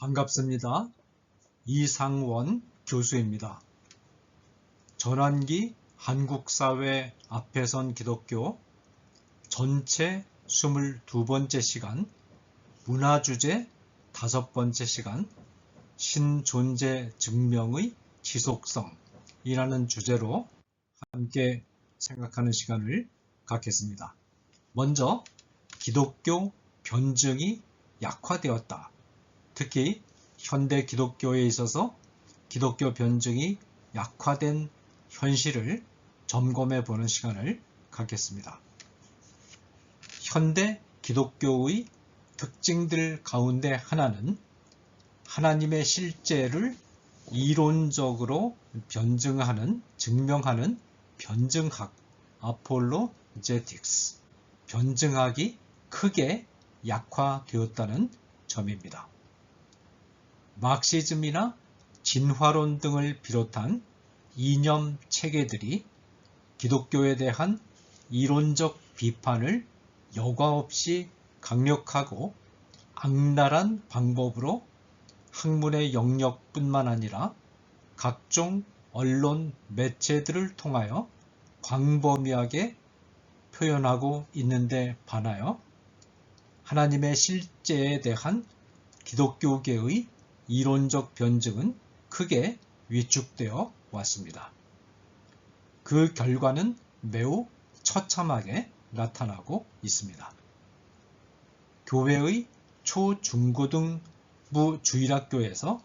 반갑습니다. 이상원 교수입니다. 전환기 한국사회 앞에선 기독교 전체 22번째 시간 문화주제 다섯 번째 시간 신존재 증명의 지속성이라는 주제로 함께 생각하는 시간을 갖겠습니다. 먼저 기독교 변증이 약화되었다. 특히 현대 기독교에 있어서 기독교 변증이 약화된 현실을 점검해 보는 시간을 갖겠습니다. 현대 기독교의 특징들 가운데 하나는 하나님의 실제를 이론적으로 변증하는, 증명하는 변증학, 아폴로제틱스, 변증학이 크게 약화되었다는 점입니다. 막시즘이나 진화론 등을 비롯한 이념 체계들이 기독교에 대한 이론적 비판을 여과 없이 강력하고 악랄한 방법으로 학문의 영역뿐만 아니라 각종 언론 매체들을 통하여 광범위하게 표현하고 있는데 반하여 하나님의 실제에 대한 기독교계의 이론적 변증은 크게 위축되어 왔습니다. 그 결과는 매우 처참하게 나타나고 있습니다. 교회의 초, 중 고등 부 주일학교에서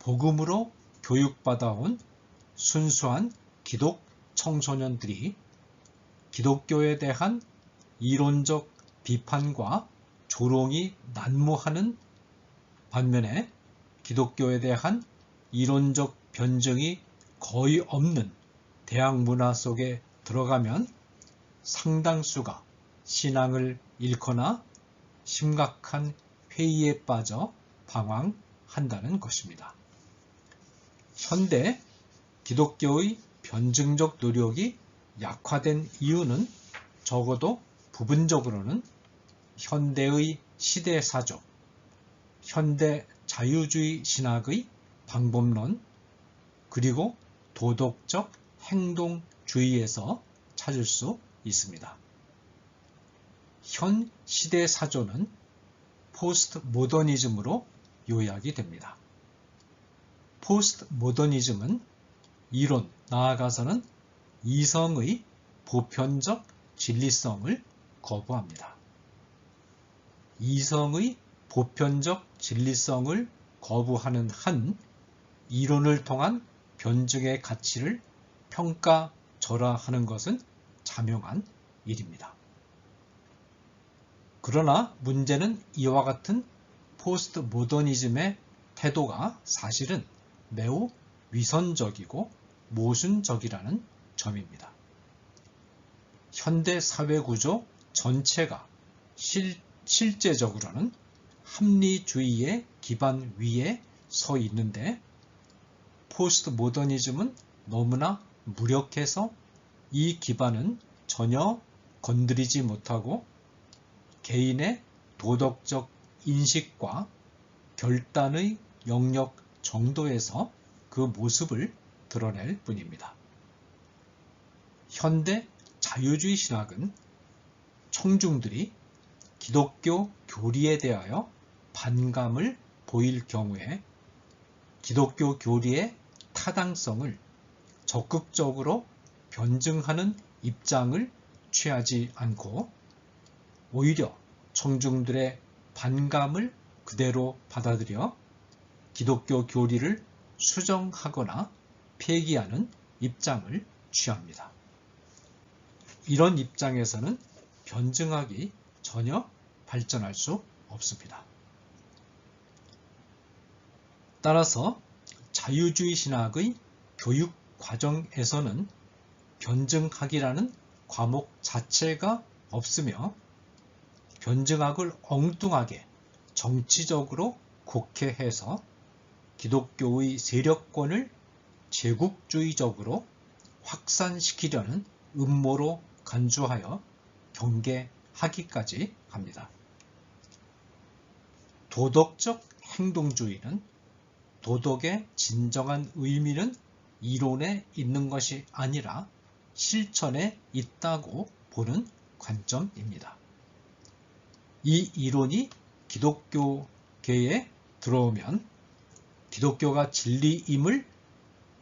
복음으로 교육받아온 순수한 기독 청소년들이 기독교에 대한 이론적 비판과 조롱이 난무하는 반면에 기독교에 대한 이론적 변증이 거의 없는 대학 문화 속에 들어가면 상당수가 신앙을 잃거나 심각한 회의에 빠져 방황한다는 것입니다. 현대 기독교의 변증적 노력이 약화된 이유는 적어도 부분적으로는 현대의 시대사조, 현대 자유주의 신학의 방법론 그리고 도덕적 행동주의에서 찾을 수 있습니다. 현 시대 사조는 포스트 모더니즘으로 요약이 됩니다. 포스트 모더니즘은 이론, 나아가서는 이성의 보편적 진리성을 거부합니다. 이성의 보편적 진리성을 거부하는 한 이론을 통한 변증의 가치를 평가절하하는 것은 자명한 일입니다. 그러나 문제는 이와 같은 포스트 모더니즘의 태도가 사실은 매우 위선적이고 모순적이라는 점입니다. 현대 사회 구조 전체가 실, 실제적으로는 합리주의의 기반 위에 서 있는데 포스트 모더니즘은 너무나 무력해서 이 기반은 전혀 건드리지 못하고 개인의 도덕적 인식과 결단의 영역 정도에서 그 모습을 드러낼 뿐입니다. 현대 자유주의 신학은 청중들이 기독교 교리에 대하여 반감을 보일 경우에 기독교 교리의 타당성을 적극적으로 변증하는 입장을 취하지 않고 오히려 청중들의 반감을 그대로 받아들여 기독교 교리를 수정하거나 폐기하는 입장을 취합니다. 이런 입장에서는 변증하기 전혀 발전할 수 없습니다. 따라서 자유주의 신학의 교육 과정에서는 변증학이라는 과목 자체가 없으며 변증학을 엉뚱하게 정치적으로 곡해해서 기독교의 세력권을 제국주의적으로 확산시키려는 음모로 간주하여 경계하기까지 합니다. 도덕적 행동주의는 도덕의 진정한 의미는 이론에 있는 것이 아니라 실천에 있다고 보는 관점입니다. 이 이론이 기독교계에 들어오면 기독교가 진리임을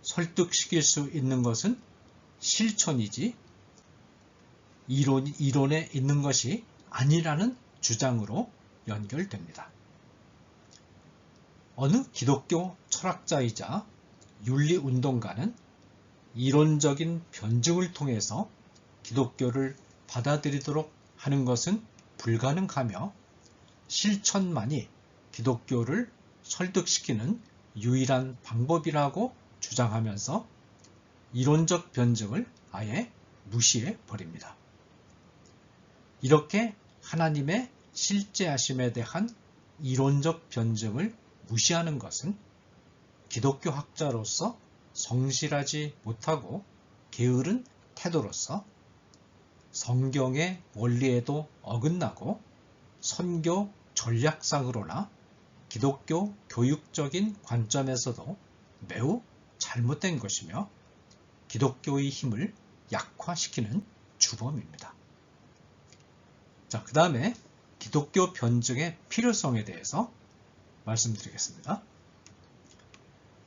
설득시킬 수 있는 것은 실천이지 이론, 이론에 있는 것이 아니라는 주장으로 연결됩니다. 어느 기독교 철학자이자 윤리운동가는 이론적인 변증을 통해서 기독교를 받아들이도록 하는 것은 불가능하며 실천만이 기독교를 설득시키는 유일한 방법이라고 주장하면서 이론적 변증을 아예 무시해 버립니다. 이렇게 하나님의 실제하심에 대한 이론적 변증을 무시하는 것은 기독교 학자로서 성실하지 못하고 게으른 태도로서 성경의 원리에도 어긋나고 선교 전략상으로나 기독교 교육적인 관점에서도 매우 잘못된 것이며 기독교의 힘을 약화시키는 주범입니다. 자, 그 다음에 기독교 변증의 필요성에 대해서 말씀드리겠습니다.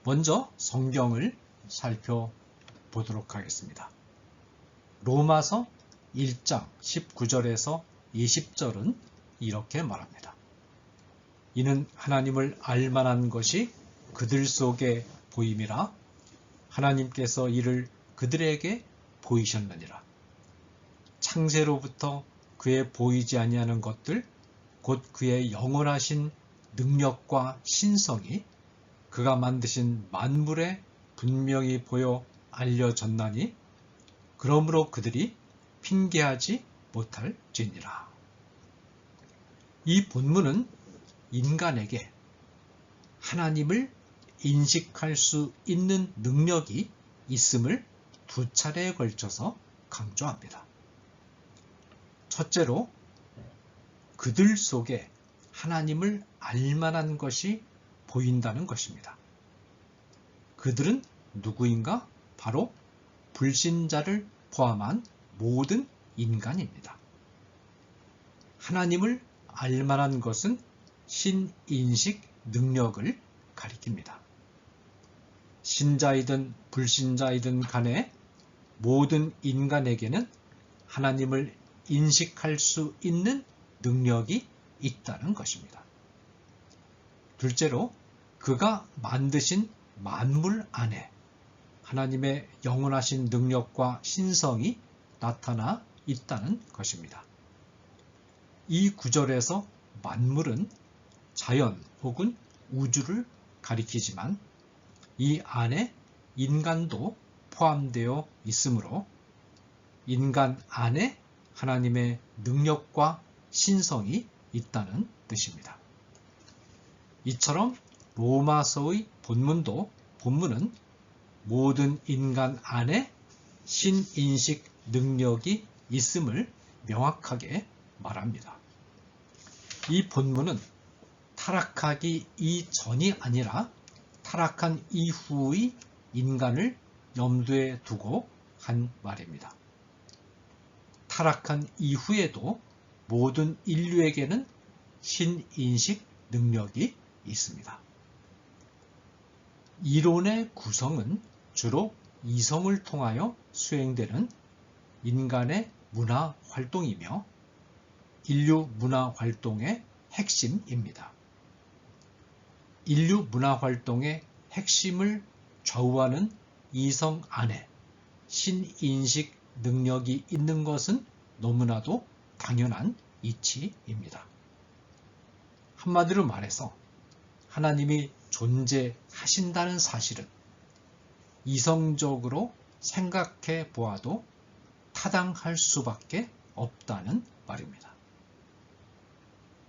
먼저 성경을 살펴보도록 하겠습니다. 로마서 1장 19절에서 20절은 이렇게 말합니다. 이는 하나님을 알만한 것이 그들 속에 보임이라 하나님께서 이를 그들에게 보이셨느니라. 창세로부터 그의 보이지 아니하는 것들 곧 그의 영원하신 능력과 신성이 그가 만드신 만물에 분명히 보여 알려졌나니 그러므로 그들이 핑계하지 못할 죄니라. 이 본문은 인간에게 하나님을 인식할 수 있는 능력이 있음을 두 차례에 걸쳐서 강조합니다. 첫째로 그들 속에 하나님을 알만한 것이 보인다는 것입니다. 그들은 누구인가? 바로 불신자를 포함한 모든 인간입니다. 하나님을 알만한 것은 신인식 능력을 가리킵니다. 신자이든 불신자이든 간에 모든 인간에게는 하나님을 인식할 수 있는 능력이 있다는 것입니다. 둘째로 그가 만드신 만물 안에 하나님의 영원하신 능력과 신성이 나타나 있다는 것입니다. 이 구절에서 만물은 자연 혹은 우주를 가리키지만 이 안에 인간도 포함되어 있으므로 인간 안에 하나님의 능력과 신성이 있다는 뜻입니다. 이처럼 로마서의 본문도 본문은 모든 인간 안에 신인식 능력이 있음을 명확하게 말합니다. 이 본문은 타락하기 이전이 아니라 타락한 이후의 인간을 염두에 두고 한 말입니다. 타락한 이후에도 모든 인류에게는 신인식 능력이 있습니다. 이론의 구성은 주로 이성을 통하여 수행되는 인간의 문화 활동이며 인류 문화 활동의 핵심입니다. 인류 문화 활동의 핵심을 좌우하는 이성 안에 신인식 능력이 있는 것은 너무나도 당연한 이치입니다. 한마디로 말해서 하나님이 존재하신다는 사실은 이성적으로 생각해 보아도 타당할 수밖에 없다는 말입니다.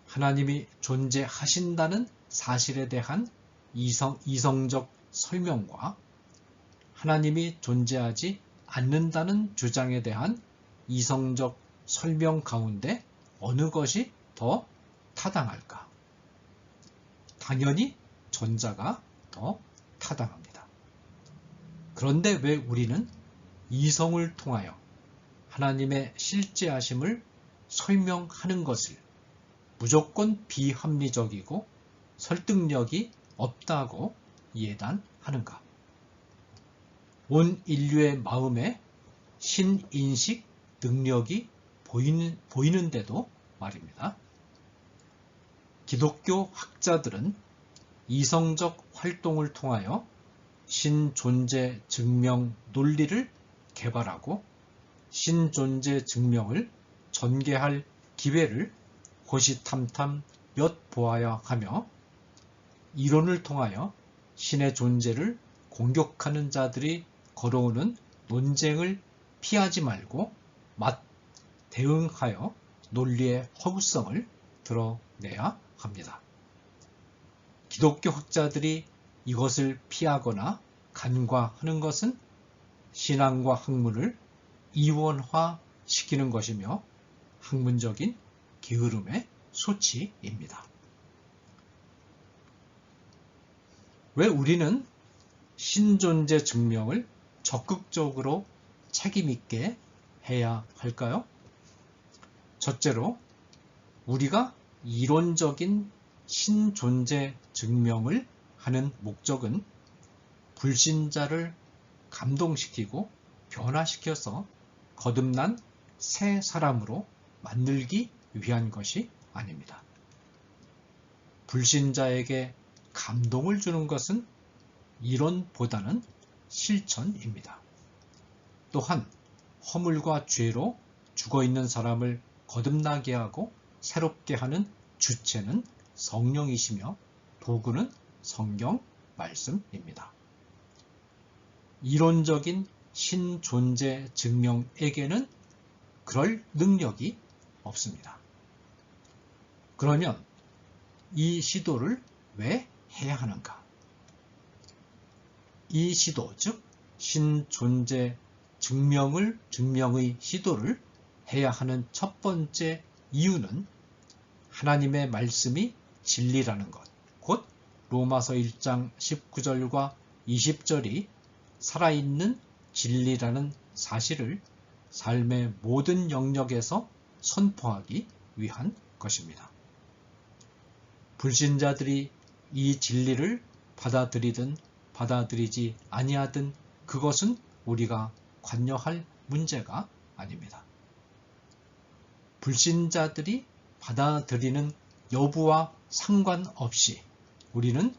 하나님이 존재하신다는 사실에 대한 이성, 이성적 설명과 하나님이 존재하지 않는다는 주장에 대한 이성적 설명 가운데 어느 것이 더 타당할까? 당연히 전자가 더 타당합니다. 그런데 왜 우리는 이성을 통하여 하나님의 실제하심을 설명하는 것을 무조건 비합리적이고 설득력이 없다고 예단하는가? 온 인류의 마음에 신인식 능력이 보이는, 보이는데도 말입니다. 기독교 학자들은 이성적 활동을 통하여 신존재 증명 논리를 개발하고 신존재 증명을 전개할 기회를 호시탐탐 몇 보아야 하며 이론을 통하여 신의 존재를 공격하는 자들이 걸어오는 논쟁을 피하지 말고 맞 대응하여 논리의 허구성을 드러내야 합니다. 기독교 학자들이 이것을 피하거나 간과하는 것은 신앙과 학문을 이원화시키는 것이며 학문적인 게으름의 소치입니다. 왜 우리는 신존재 증명을 적극적으로 책임있게 해야 할까요? 첫째로 우리가 이론적인 신존재 증명을 하는 목적은 불신자를 감동시키고 변화시켜서 거듭난 새 사람으로 만들기 위한 것이 아닙니다. 불신자에게 감동을 주는 것은 이론보다는 실천입니다. 또한 허물과 죄로 죽어 있는 사람을 거듭나게 하고 새롭게 하는 주체는 성령이시며 도구는 성경 말씀입니다. 이론적인 신존재 증명에게는 그럴 능력이 없습니다. 그러면 이 시도를 왜 해야 하는가? 이 시도, 즉 신존재 증명을 증명의 시도를 해야 하는 첫 번째 이유는 하나님의 말씀이 진리라는 것, 곧 로마서 1장 19절과 20절이 살아있는 진리라는 사실을 삶의 모든 영역에서 선포하기 위한 것입니다. 불신자들이 이 진리를 받아들이든 받아들이지 아니하든 그것은 우리가 관여할 문제가 아닙니다. 불신자들이 받아들이는 여부와 상관없이 우리는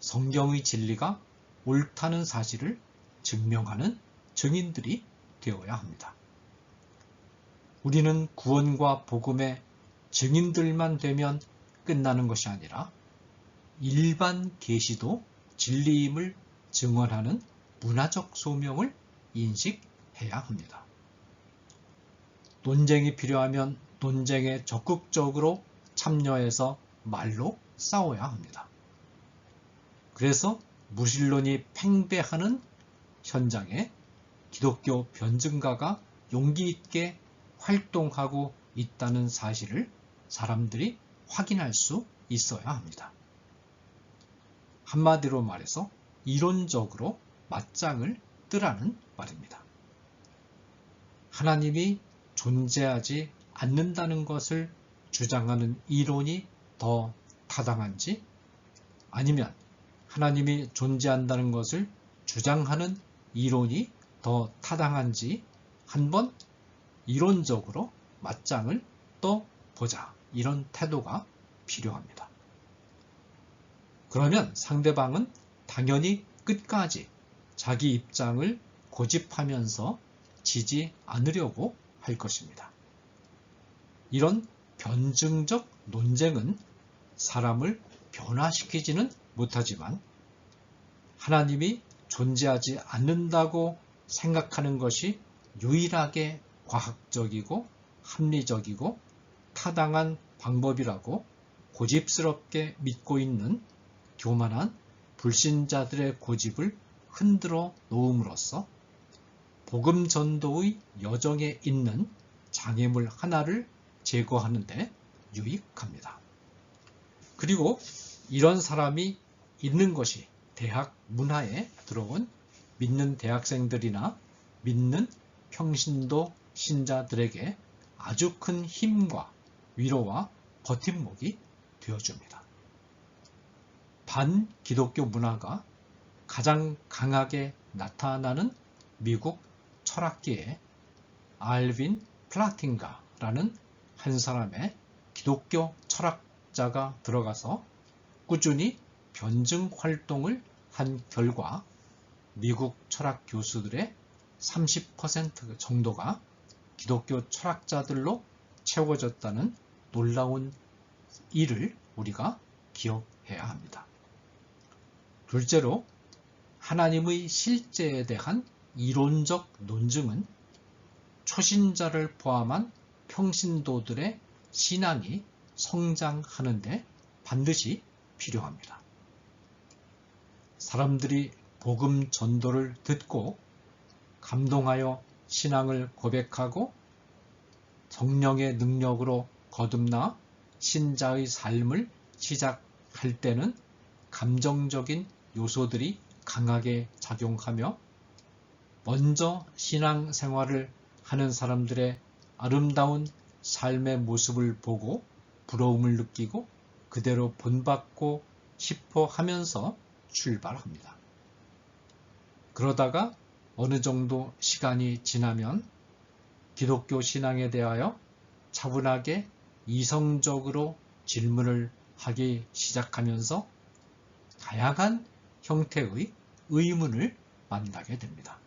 성경의 진리가 옳다는 사실을 증명하는 증인들이 되어야 합니다. 우리는 구원과 복음의 증인들만 되면 끝나는 것이 아니라 일반 계시도 진리임을 증언하는 문화적 소명을 인식해야 합니다. 논쟁이 필요하면 논쟁에 적극적으로 참여해서 말로 싸워야 합니다. 그래서 무신론이 팽배하는 현장에 기독교 변증가가 용기 있게 활동하고 있다는 사실을 사람들이 확인할 수 있어야 합니다. 한마디로 말해서 이론적으로 맞짱을 뜨라는 말입니다. 하나님이 존재하지 않는다는 것을 주장하는 이론이 더 타당한지 아니면 하나님이 존재한다는 것을 주장하는 이론이 더 타당한지 한번 이론적으로 맞짱을 떠보자. 이런 태도가 필요합니다. 그러면 상대방은 당연히 끝까지 자기 입장을 고집하면서 지지 않으려고 할 것입니다. 이런 변증적 논쟁은 사람을 변화시키지는 못하지만 하나님이 존재하지 않는다고 생각하는 것이 유일하게 과학적이고 합리적이고 타당한 방법이라고 고집스럽게 믿고 있는 교만한 불신자들의 고집을 흔들어 놓음으로써 복음 전도의 여정에 있는 장애물 하나를 제거하는 데 유익합니다. 그리고 이런 사람이 있는 것이 대학 문화에 들어온 믿는 대학생들이나 믿는 평신도 신자들에게 아주 큰 힘과 위로와 버팀목이 되어줍니다. 반 기독교 문화가 가장 강하게 나타나는 미국 철학계에 알빈 플라틴가라는 한 사람의 기독교 철학자가 들어가서 꾸준히 변증 활동을 한 결과 미국 철학 교수들의 30% 정도가 기독교 철학자들로 채워졌다는 놀라운 일을 우리가 기억해야 합니다. 둘째로 하나님의 실제에 대한 이론적 논증은 초신자를 포함한 평신도들의 신앙이 성장하는데 반드시 필요합니다. 사람들이 복음 전도를 듣고 감동하여 신앙을 고백하고 성령의 능력으로 거듭나 신자의 삶을 시작할 때는 감정적인 요소들이 강하게 작용하며 먼저 신앙 생활을 하는 사람들의 아름다운 삶의 모습을 보고 부러움을 느끼고 그대로 본받고 싶어 하면서 출발합니다. 그러다가 어느 정도 시간이 지나면 기독교 신앙에 대하여 차분하게 이성적으로 질문을 하기 시작하면서 다양한 형태의 의문을 만나게 됩니다.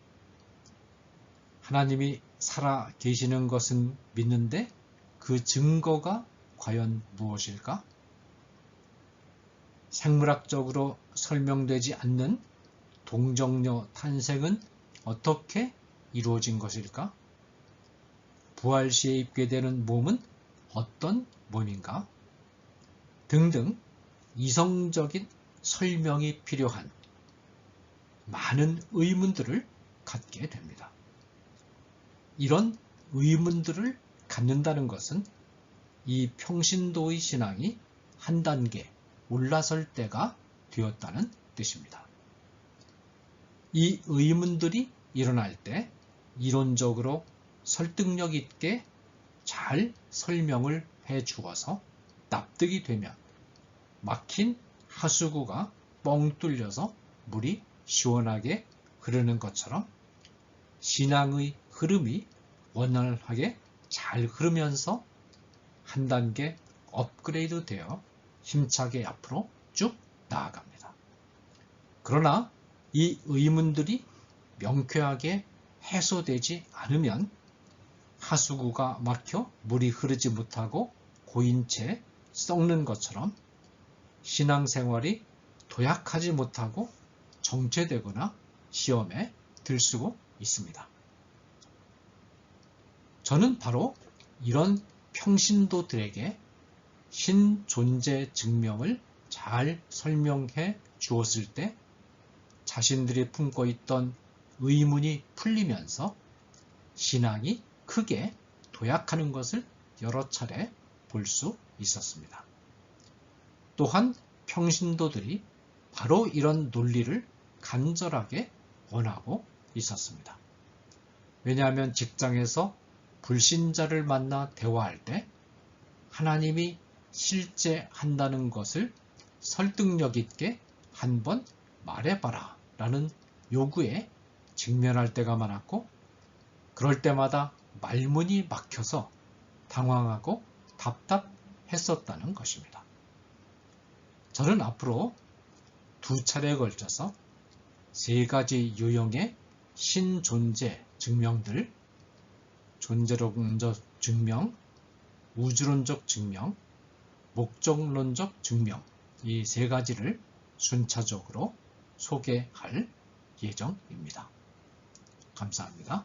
하나님이 살아 계시는 것은 믿는데 그 증거가 과연 무엇일까? 생물학적으로 설명되지 않는 동정녀 탄생은 어떻게 이루어진 것일까? 부활 시에 입게 되는 몸은 어떤 몸인가? 등등 이성적인 설명이 필요한 많은 의문들을 갖게 됩니다. 이런 의문들을 갖는다는 것은 이 평신도의 신앙이 한 단계 올라설 때가 되었다는 뜻입니다. 이 의문들이 일어날 때 이론적으로 설득력 있게 잘 설명을 해 주어서 납득이 되면 막힌 하수구가 뻥 뚫려서 물이 시원하게 흐르는 것처럼 신앙의 흐름이 원활하게 잘 흐르면서 한 단계 업그레이드 되어 힘차게 앞으로 쭉 나아갑니다. 그러나 이 의문들이 명쾌하게 해소되지 않으면 하수구가 막혀 물이 흐르지 못하고 고인 채 썩는 것처럼 신앙생활이 도약하지 못하고 정체되거나 시험에 들수고 있습니다. 저는 바로 이런 평신도들에게 신 존재 증명을 잘 설명해 주었을 때 자신들이 품고 있던 의문이 풀리면서 신앙이 크게 도약하는 것을 여러 차례 볼 수 있었습니다. 또한 평신도들이 바로 이런 논리를 간절하게 원하고 있었습니다. 왜냐하면 직장에서 불신자를 만나 대화할 때 하나님이 실제 한다는 것을 설득력 있게 한번 말해봐라 라는 요구에 직면할 때가 많았고 그럴 때마다 말문이 막혀서 당황하고 답답했었다는 것입니다. 저는 앞으로 두 차례에 걸쳐서 세 가지 유형의 신존재 증명들, 존재론적 증명, 우주론적 증명, 목적론적 증명 이 세 가지를 순차적으로 소개할 예정입니다. 감사합니다.